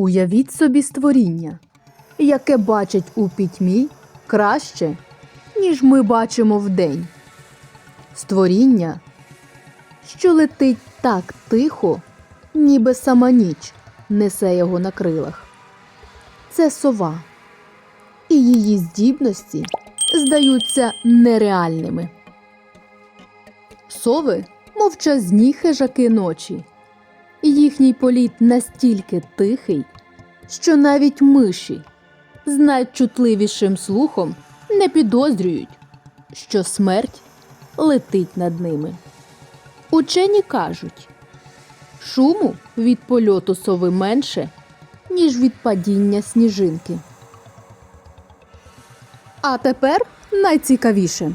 Уявіть собі створіння, яке бачить у пітьмі краще, ніж ми бачимо вдень. Створіння, що летить так тихо, ніби сама ніч несе його на крилах. Це сова, і її здібності здаються нереальними. Сови мовчазні хижаки ночі. Їхній політ настільки тихий, що навіть миші з найчутливішим слухом не підозрюють, що смерть летить над ними. Учені кажуть, шуму від польоту сови менше, ніж від падіння сніжинки. А тепер найцікавіше.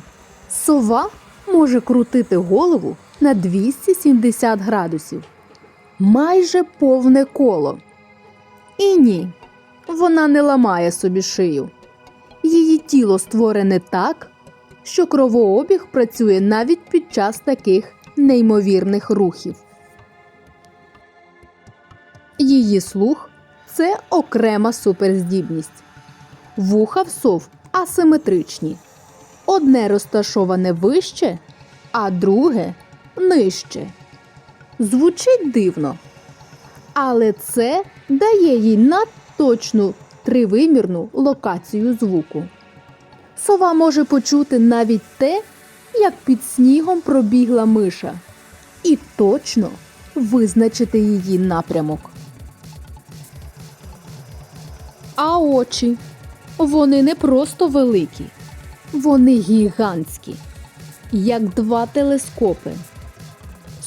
Сова може крутити голову на 270 градусів. Майже повне коло. І ні, вона не ламає собі шию. Її тіло створене так, що кровообіг працює навіть під час таких неймовірних рухів. Її слух це окрема суперздібність. Вуха в сов асиметричні. Одне розташоване вище, а друге нижче. Звучить дивно, але це дає їй надточну тривимірну локацію звуку. Сова може почути навіть те, як під снігом пробігла миша, і точно визначити її напрямок. А очі вони не просто великі, вони гігантські, як два телескопи.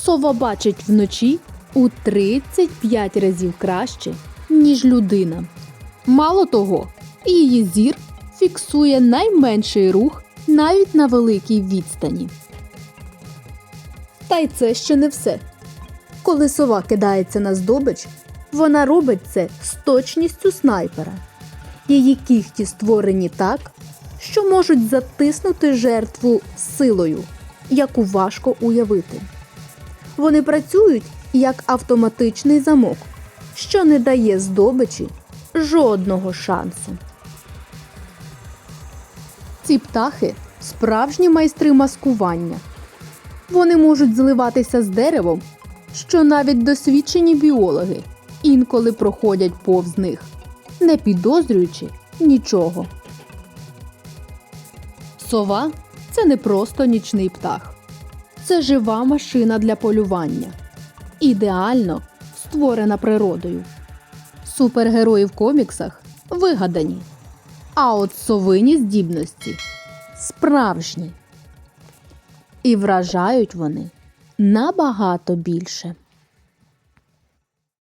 Сова бачить вночі у 35 разів краще, ніж людина. Мало того, її зір фіксує найменший рух навіть на великій відстані. Та й це ще не все. Коли сова кидається на здобич, вона робить це з точністю снайпера. Її кігті створені так, що можуть затиснути жертву силою, яку важко уявити. Вони працюють як автоматичний замок, що не дає здобичі жодного шансу. Ці птахи справжні майстри маскування. Вони можуть зливатися з деревом, що навіть досвідчені біологи інколи проходять повз них, не підозрюючи нічого. Сова це не просто нічний птах. Це жива машина для полювання, ідеально створена природою. Супергерої в коміксах вигадані, а от совині здібності справжні. І вражають вони набагато більше.